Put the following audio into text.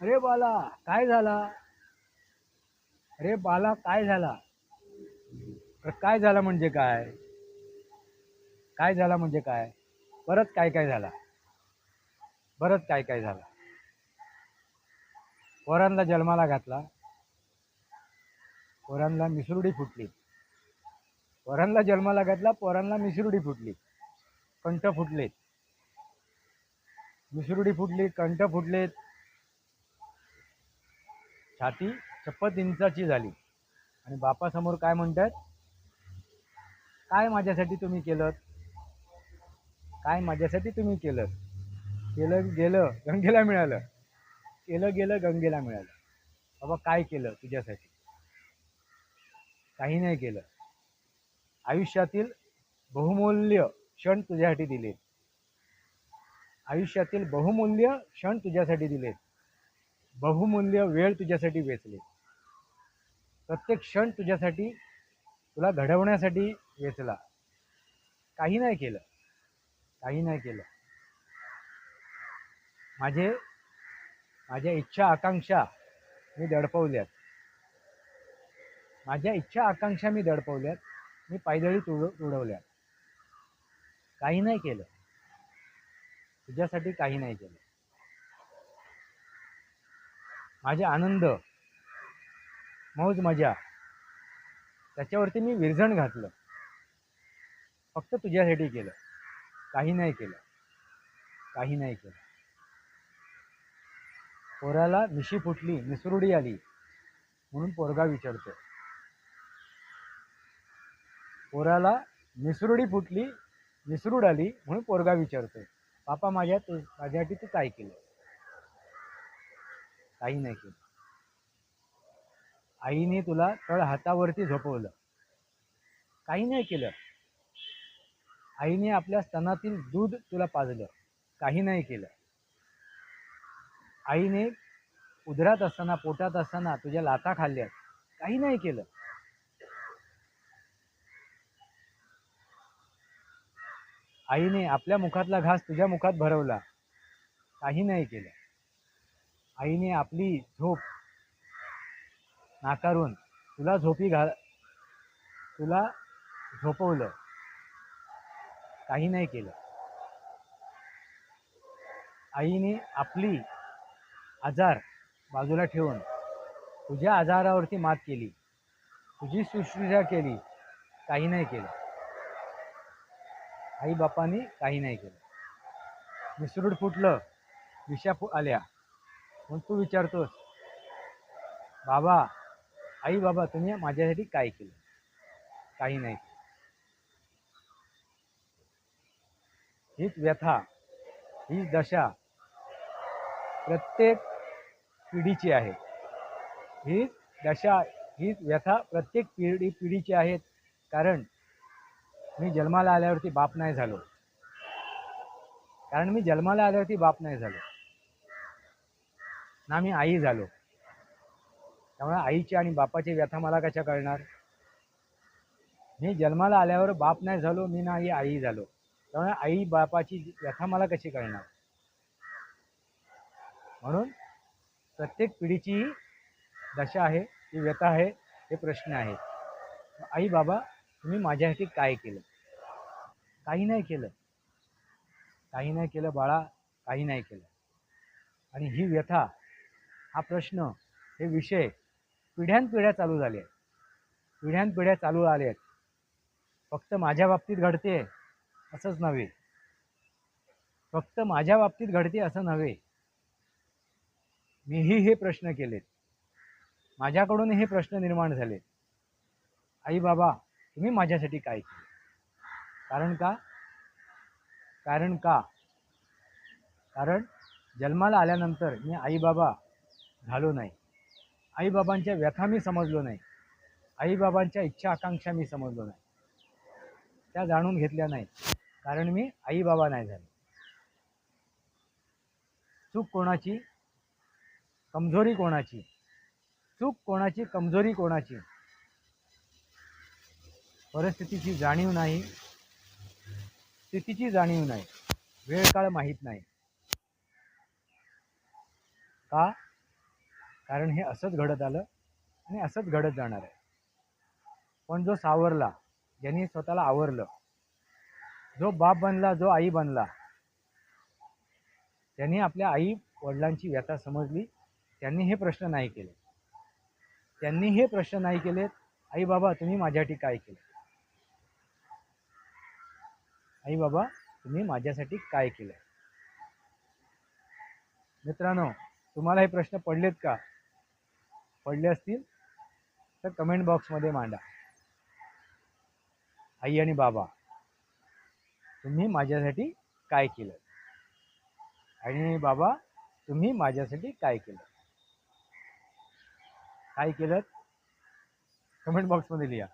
अरे बाला काय झाला? अरे बाला काय झाला? काय झाला म्हणजे काय? काय झाला म्हणजे काय? परत काय काय झाला? परत काय काय झाला? वरांना जन्माला घातला. पोरांना मिसरुडी फुटली. पोरांना जन्माला घातला पोरांना मिसरुडी फुटली. कंठ फुटलेत. मिसरुडी फुटली कंठ फुटलेत. छाती छप्पत इंचाची झाली. आणि बापासमोर काय म्हणतात? काय माझ्यासाठी तुम्ही केलं? काय माझ्यासाठी तुम्ही केलं? केलं गेलं गंगेला मिळालं. केलं गेलं गंगेला मिळालं. बाबा काय केलं तुझ्यासाठी? काही नाही केलं. आयुष्यातील बहुमूल्य क्षण तुझ्यासाठी दिलेत. आयुष्यातील बहुमूल्य क्षण तुझ्यासाठी दिलेत. बहुमूल्य वेळ तुझ्यासाठी वेचले प्रत्येक क्षण तुझ्यासाठी तुला घडवण्यासाठी वेचला. काही नाही केलं. काही नाही केलं. माझे माझ्या इच्छा आकांक्षा मी दडपवल्यात. माझ्या इच्छा आकांक्षा मी दडपवल्यात. मी पायदळी तुड तुडवल्यात. काही नाही केलं. तुझ्यासाठी काही नाही केलं. माझे आनंद मौज मजा त्याच्यावरती मी विरजण घातलं. फक्त तुझ्यासाठी केलं. काही नाही केलं. काही नाही केलं. पोराला मिशी फुटली निसरुडी आली. म्हणून पोरगा विचारतो पोराला निसरुडी फुटली निसरूड आली म्हणून पोरगा विचारतोय पापा माझ्या तू माझ्यासाठी तू काय केलं? काही नाही केलं. आईने तुला तळ हातावरती झोपवलं. काही नाही केलं. आईने आपल्या स्तनातील दूध तुला पाजलं. काही नाही केलं. आईने उदरात असताना पोटात असताना तुझ्या लाथा खाल्ल्यात. काही नाही केलं. आईने आपल्या मुखातला घास तुझ्या मुखात भरवला. काही नाही केलं. आईने आपली झोप नाकारून तुला झोपी घाल तुला झोपवलं. काही नाही केलं. आईने आपली आजार बाजूला ठेवून तुझ्या आजारावरती मात केली. तुझी शुश्रूषा केली. काही नाही केलं. आई बापांनी काही नाही केलं. मिसरूड फुटलं विषा फु आल्या. मग तू विचारतोस बाबा आई बाबा तुम्ही माझ्यासाठी काय केलं? काही नाही हीच व्यथा हीच दशा प्रत्येक पिढीची आहे. हीच दशा हीच व्यथा प्रत्येक पिढी पिढीची आहेत कारण मी जन्माला आल्यावरती बाप नाही झालो. कारण मी जन्माला आल्यावरती बाप नाही झालो. ना मी आई झालो. त्यामुळे आईची आणि बापाची व्यथा मला कशा कळणार? मी जन्माला आल्यावर बाप नाही झालो मी नाही आई झालो. त्यामुळे आई बापाची व्यथा मला कशी कळणार? म्हणून प्रत्येक पिढीची दशा आहे ती व्यथा आहे हे प्रश्न आहे आई बाबा तुम्ही माझ्यासाठी काय केलं? काही नाही केलं. काही नाही केलं बाळा काही नाही केलं. आणि ही व्यथा हा प्रश्न हे विषय पिढ्यानपिढ्या चालू झाले आहेत. पिढ्यानपिढ्या चालू आले आहेत. फक्त माझ्या बाबतीत घडते असंच नव्हे. फक्त माझ्या बाबतीत घडते असं नव्हे. मीही हे प्रश्न केलेत. माझ्याकडून हे प्रश्न निर्माण झाले आई बाबा तुम्ही माझ्यासाठी काय केले? कारण का? कारण का? कारण जन्माला आल्यानंतर मी आईबाबा झालो नाही. आईबाबांच्या व्यथा मी समजलो नाही. आईबाबांच्या इच्छा आकांक्षा मी समजलो नाही. त्या जाणून घेतल्या नाही कारण मी आईबाबा नाही झालो. चूक कोणाची? कमजोरी कोणाची? चूक कोणाची? कमजोरी कोणाची? परिस्थितीची जाणीव नाही. स्थितीची जाणीव नाही. वेळ काळ माहीत नाही. का? कारण हे असंच घडत आलं आणि असंच घडत जाणार आहे. पण जो सावरला ज्यांनी स्वतःला आवरलं जो बाप बनला जो आई बनला त्यांनी आपल्या आई वडिलांची व्यथा समजली त्यांनी हे प्रश्न नाही केले. त्यांनी हे प्रश्न नाही केलेत आई बाबा तुम्ही माझ्यासाठी काय केलं? आई बाबा तुम्ही माझ्यासाठी काय केलं मित्रांनो तुम्हाला हे प्रश्न पडलेत का? पडले असतील तर कमेंट बॉक्समध्ये मांडा. आई आणि बाबा तुम्ही माझ्यासाठी काय केलं आणि बाबा तुम्ही माझ्यासाठी काय केलं काय केलं कमेंट बॉक्समध्ये लिहा.